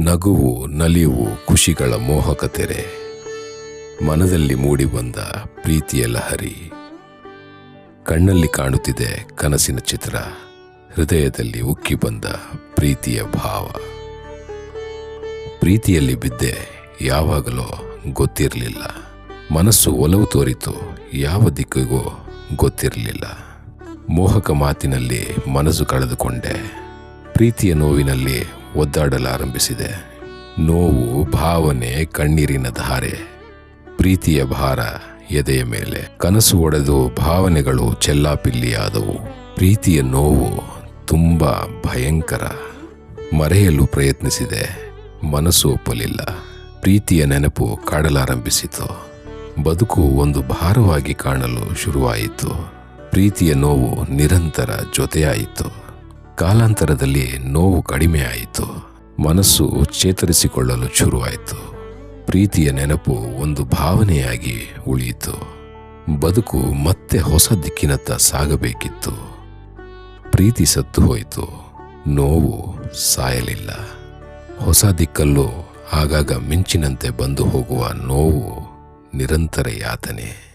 ನಗುವು, ನಲಿವು, ಖುಷಿಗಳ ಮೋಹಕ ತೆರೆ. ಮನದಲ್ಲಿ ಮೂಡಿಬಂದ ಪ್ರೀತಿಯ ಲಹರಿ. ಕಣ್ಣಲ್ಲಿ ಕಾಣುತ್ತಿದೆ ಕನಸಿನ ಚಿತ್ರ. ಹೃದಯದಲ್ಲಿ ಉಕ್ಕಿ ಬಂದ ಪ್ರೀತಿಯ ಭಾವ. ಪ್ರೀತಿಯಲ್ಲಿ ಬಿದ್ದೆ ಯಾವಾಗಲೋ ಗೊತ್ತಿರಲಿಲ್ಲ. ಮನಸ್ಸು ಒಲವು ತೋರಿತು, ಯಾವ ದಿಕ್ಕಿಗೂ ಗೊತ್ತಿರಲಿಲ್ಲ. ಮೋಹಕ ಮಾತಿನಲ್ಲಿ ಮನಸ್ಸು ಕಳೆದುಕೊಂಡೆ. ಪ್ರೀತಿಯ ನೋವಿನಲ್ಲಿ ಒದ್ದಾಡಲಾರಂಭಿಸಿದೆ. ನೋವು ಭಾವನೆ ಕಣ್ಣೀರಿನ ಧಾರೆ, ಪ್ರೀತಿಯ ಭಾರ ಎದೆಯ ಮೇಲೆ. ಕನಸು ಒಡೆದು ಭಾವನೆಗಳು ಚೆಲ್ಲಾಪಿಲ್ಲಿಯಾದವು. ಪ್ರೀತಿಯ ನೋವು ತುಂಬ ಭಯಂಕರ. ಮರೆಯಲು ಪ್ರಯತ್ನಿಸಿದೆ, ಮನಸ್ಸು ಒಪ್ಪಲಿಲ್ಲ. ಪ್ರೀತಿಯ ನೆನಪು ಕಾಡಲಾರಂಭಿಸಿತು. ಬದುಕು ಒಂದು ಭಾರವಾಗಿ ಕಾಣಲು ಶುರುವಾಯಿತು. ಪ್ರೀತಿಯ ನೋವು ನಿರಂತರ ಜೊತೆಯಾಯಿತು. ಕಾಲಾಂತರದಲ್ಲಿ ನೋವು ಕಡಿಮೆಯಾಯಿತು ಮನಸ್ಸು ಚೇತರಿಸಿಕೊಳ್ಳಲು ಶುರುವಾಯಿತು. ಪ್ರೀತಿಯ ನೆನಪು ಒಂದು ಭಾವನೆಯಾಗಿ ಉಳಿಯಿತು. ಬದುಕು ಮತ್ತೆ ಹೊಸ ದಿಕ್ಕಿನತ್ತ ಸಾಗಬೇಕಿತ್ತು. ಪ್ರೀತಿ ಸತ್ತು ಹೋಯಿತು. ನೋವು ಸಾಯಲಿಲ್ಲ. ಹೊಸ ದಿಕ್ಕಲ್ಲೂ ಆಗಾಗ ಮಿಂಚಿನಂತೆ ಬಂದು ಹೋಗುವ ನೋವು ನಿರಂತರ ಯಾತನೆ.